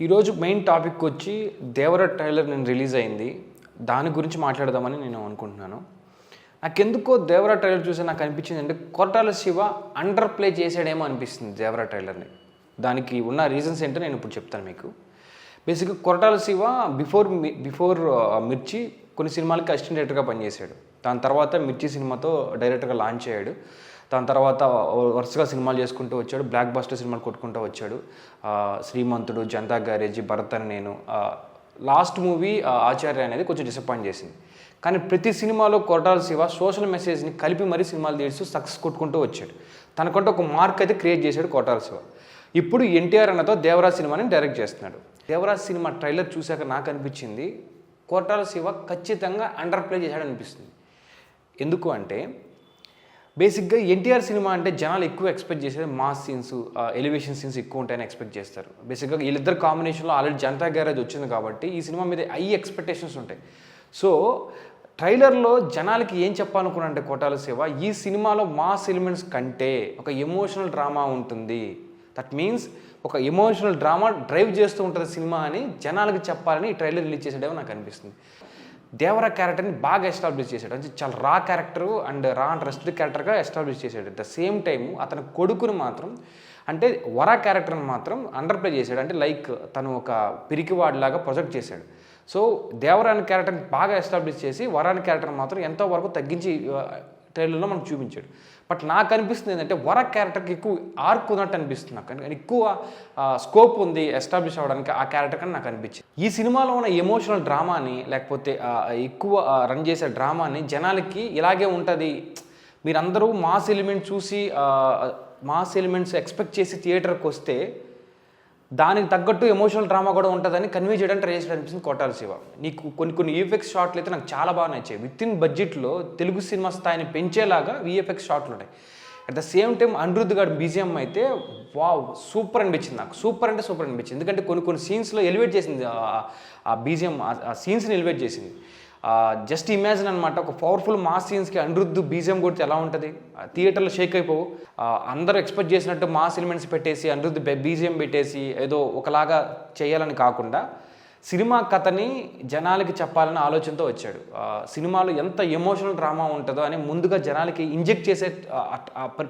ఈరోజు main topic వచ్చి దేవర trailer నేను రిలీజ్ అయింది. దాని గురించి మాట్లాడదామని నేను అనుకుంటున్నాను. నాకెందుకో దేవర ట్రైలర్ చూసి నాకు అనిపించింది అంటే కొట్టాల శివ అండర్ ప్లే చేసాడేమో అనిపిస్తుంది దేవర ట్రైలర్ని. దానికి ఉన్న రీజన్స్ ఏంటో నేను ఇప్పుడు చెప్తాను మీకు. బేసిక్గా కొరటాల శివ బిఫోర్ బిఫోర్ మిర్చి కొన్ని సినిమాలకి అసిస్టెంట్ డైరెక్టర్గా పనిచేశాడు. దాని తర్వాత మిర్చి సినిమాతో డైరెక్టర్గా లాంచ్ అయ్యాడు. దాని తర్వాత వరుసగా సినిమాలు చేసుకుంటూ వచ్చాడు. బ్లాక్ బస్టర్ సినిమాలు కొట్టుకుంటూ వచ్చాడు. శ్రీమంతుడు జనతా గ్యారేజీ భరత్ అని నేను లాస్ట్ మూవీ ఆచార్య అనేది కొంచెం డిసప్పాయింట్ చేసింది. కానీ ప్రతి సినిమాలో కొరటాల శివ సోషల్ మెసేజ్ని కలిపి మరీ సినిమాలు తీస్తూ సక్సెస్ కొట్టుకుంటూ వచ్చాడు. తనకంటే ఒక మార్క్ అయితే క్రియేట్ చేశాడు కొరటాల శివ. ఇప్పుడు ఎన్టీఆర్ అన్నతో దేవరాజ్ సినిమాని డైరెక్ట్ చేస్తున్నాడు. దేవరాజ్ సినిమా ట్రైలర్ చూశాక నాకు అనిపించింది కొరటాల శివ ఖచ్చితంగా అండర్ ప్లే చేశాడు అనిపిస్తుంది ఎందుకు అంటే బేసిక్గా ఎన్టీఆర్ సినిమా అంటే జనాలు ఎక్కువ ఎక్స్పెక్ట్ చేసేది మాస్ సీన్స్ ఎలివేషన్ సీన్స్ ఎక్కువ ఉంటాయని ఎక్స్పెక్ట్ చేస్తారు. బేసిక్గా వీళ్ళిద్దరు కాంబినేషన్లో ఆల్రెడీ జనతా గ్యారేజ్ వచ్చింది కాబట్టి ఈ సినిమా మీద ఐ ఎక్స్పెక్టేషన్స్ ఉంటాయి. సో ట్రైలర్లో జనాలకి ఏం చెప్పాలనుకున్నానంటే కోటాల సేవ ఈ సినిమాలో మాస్ ఎలిమెంట్స్ కంటే ఒక ఎమోషనల్ డ్రామా ఉంటుంది. దట్ మీన్స్ ఒక ఎమోషనల్ డ్రామా డ్రైవ్ చేస్తూ ఉంటుంది సినిమా అని జనాలకి చెప్పాలని ఈ ట్రైలర్ రిలీజ్ చేసేదేమో నాకు అనిపిస్తుంది. దేవర క్యారెక్టర్ని బాగా ఎస్టాబ్లిష్ చేశాడు. అంటే చాలా raw character and raw and rested క్యారెక్టర్గా establish చేశాడు. అట్ ద సేమ్ టైం అతని కొడుకుని మాత్రం అంటే వరా క్యారెక్టర్ని మాత్రం అండర్ ప్లే చేశాడు. అంటే లైక్ తను ఒక పిరికివాడిలాగా ప్రొజెక్ట్ చేశాడు. సో దేవరాని క్యారెక్టర్ని బాగా ఎస్టాబ్లిష్ చేసి వరాని క్యారెక్టర్ మాత్రం ఎంతో వరకు తగ్గించి ట్రైలర్లో మనకు చూపించాడు. బట్ నాకు అనిపిస్తుంది ఏంటంటే వర క్యారెక్టర్కి ఎక్కువ ఆర్క్ ఉన్నట్టు అనిపిస్తుంది నాకు. కానీ ఎక్కువ స్కోప్ ఉంది ఎస్టాబ్లిష్ అవ్వడానికి ఆ క్యారెక్టర్ కానీ నాకు అనిపించింది. ఈ సినిమాలో ఉన్న ఎమోషనల్ డ్రామాని లేకపోతే ఎక్కువ రన్ చేసే డ్రామాని జనాలకి ఇలాగే ఉంటుంది. మీరందరూ మాస్ ఎలిమెంట్ చూసి మాస్ ఎలిమెంట్స్ ఎక్స్పెక్ట్ చేసి థియేటర్కి వస్తే దానికి తగ్గట్టు ఎమోషనల్ డ్రామా కూడా ఉంటుందని కన్వే చేయడానికి ట్రై చేసి అనిపిస్తుంది కొట్టాలి శివ. నీకు కొన్ని కొన్ని విఎఫ్ఎక్స్ షాట్లు అయితే నాకు చాలా బాగా నచ్చాయి. విత్ ఇన్ బడ్జెట్లో తెలుగు సినిమా స్థాయిని పెంచేలాగా విఎఫ్ఎక్స్ షాట్లు ఉంటాయి. At the same time Anirudh గారి బీజిఎం అయితే వావ్ సూపర్ అనిపించింది నాకు. సూపర్ అంటే సూపర్ అనిపించింది. ఎందుకంటే కొన్ని కొన్ని సీన్స్లో ఎలివేట్ చేసింది ఆ- ఆ బీజిఎం ఆ సీన్స్ని ఎలివేట్ చేసింది. జస్ట్ ఇమాజిన్ అనమాట ఒక పవర్ఫుల్ మాస్ సీన్స్కి అనిరుద్ధు బీజియం కొడితే ఎలా ఉంటుంది? థియేటర్లో షేక్ అయిపోవు. అందరూ ఎక్స్పెక్ట్ చేసినట్టు మాస్ ఎలిమెంట్స్ పెట్టేసి అనిరుద్ధు బీజియం పెట్టేసి ఏదో ఒకలాగా చేయాలని కాకుండా సినిమా కథని జనాలకి చెప్పాలనే ఆలోచనతో వచ్చాడు. సినిమాలో ఎంత ఎమోషనల్ డ్రామా ఉంటుందో అని ముందుగా జనాలకి ఇంజెక్ట్ చేసే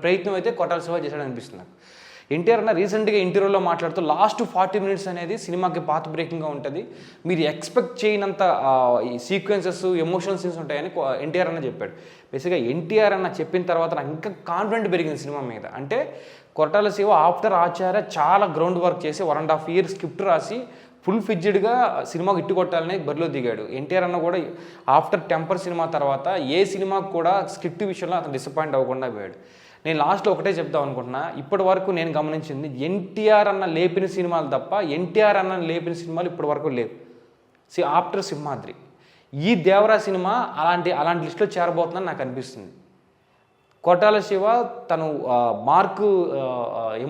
ప్రయత్నం అయితే కొట్టాల శివ చేశాడు అనిపిస్తుంది నాకు. ఎన్టీఆర్ అన్న రీసెంట్గా ఇంటర్వ్యూలో మాట్లాడుతూ లాస్ట్ ఫార్టీ మినిట్స్ అనేది సినిమాకి పాత బ్రేకింగ్గా ఉంటుంది. మీరు ఎక్స్పెక్ట్ చేయనంత ఈ సీక్వెన్సెస్ ఎమోషనల్ సీన్స్ ఉంటాయని ఎన్టీఆర్ అన్న చెప్పాడు. బేసిక్గా ఎన్టీఆర్ అన్న చెప్పిన తర్వాత నాకు ఇంకా కాన్ఫిడెంట్ పెరిగింది సినిమా మీద. అంటే కొరటాల శివ ఆఫ్టర్ ఆచార్య చాలా గ్రౌండ్ వర్క్ చేసి one and half year script రాసి ఫుల్ ఫిజ్జెడ్గా సినిమాకి ఇట్టు కొట్టాలని బరిలో దిగాడు. ఎన్టీఆర్ అన్న కూడా ఆఫ్టర్ టెంపర్ సినిమా తర్వాత ఏ సినిమాకు కూడా స్క్రిప్ట్ విషయంలో అతను డిసప్పాయింట్ అవ్వకుండా పోయాడు. నేను లాస్ట్లో ఒకటే చెప్దాం అనుకుంటున్నా. ఇప్పటి వరకు నేను గమనించింది ఎన్టీఆర్ అన్న లేపిన సినిమాలు తప్ప ఎన్టీఆర్ అన్న లేపిన సినిమాలు ఇప్పటి వరకు లేవు. సి ఆఫ్టర్ సింహాద్రి ఈ దేవరా సినిమా అలాంటి అలాంటి లిస్టులో చేరబోతుందని నాకు అనిపిస్తుంది. కొట్టాల శివ తను మార్క్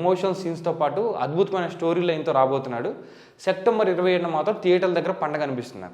మార్కు సీన్స్తో పాటు అద్భుతమైన స్టోరీ లైన్తో రాబోతున్నాడు. సెప్టెంబర్ ఇరవై ఏడున మాత్రం థియేటర్ల దగ్గర పండగ అనిపిస్తుంది